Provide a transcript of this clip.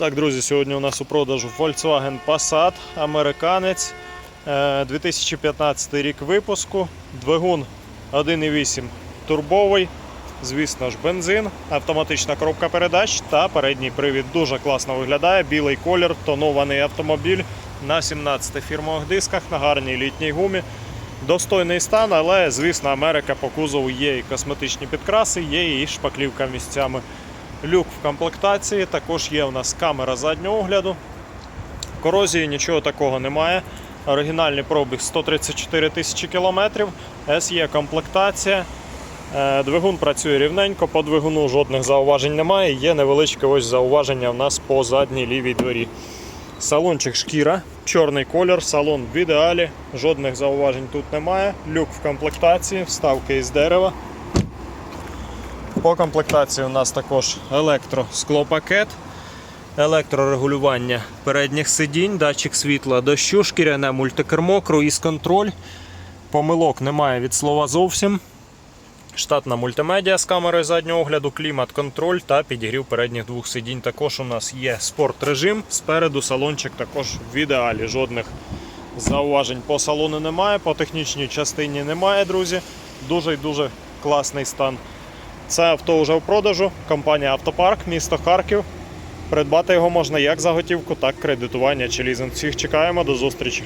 Так, друзі, сьогодні у нас у продажу Volkswagen Passat, американець, е, 2015 рік випуску, двигун 1,8 турбовий, звісно ж, бензин, автоматична коробка передач та передній привід. Дуже класно виглядає. Білий колір, тонований автомобіль на 17 фірмових дисках на гарній літній гумі. Достойний стан, але звісно, Америка по кузову є і косметичні підкраси, є і шпаклівка місцями. Люк в комплектації, також є у нас камера заднього огляду. Корозії нічого такого немає. Оригінальний пробіг 134 тисячі кілометрів. SE комплектація. Е, Двигун працює рівненько, по двигуну жодних зауважень немає. Є невеличке ось зауваження у нас по задній лівій двері. Салончик шкіра, чорний колір, салон в ідеалі, жодних зауважень тут немає. Люк в комплектації, вставки із дерева. По комплектації у нас також електросклопакет, електрорегулювання передніх сидінь, датчик світла дощу, шкіряне мультикермо, круїз-контроль. Помилок немає від слова зовсім. Штатна мультимедіа з камерою заднього огляду, клімат-контроль та підігрів передніх двох сидінь. Також у нас є спорт-режим. Спереду салончик також в ідеалі. Жодних зауважень по салону немає, по технічній частині немає, друзі. Дуже і дуже класний стан. Це авто вже в продажу. Компанія Автопарк, місто Харків. Придбати його можна як за готівку, так кредитування чи лізинг. Всіх чекаємо до зустрічі.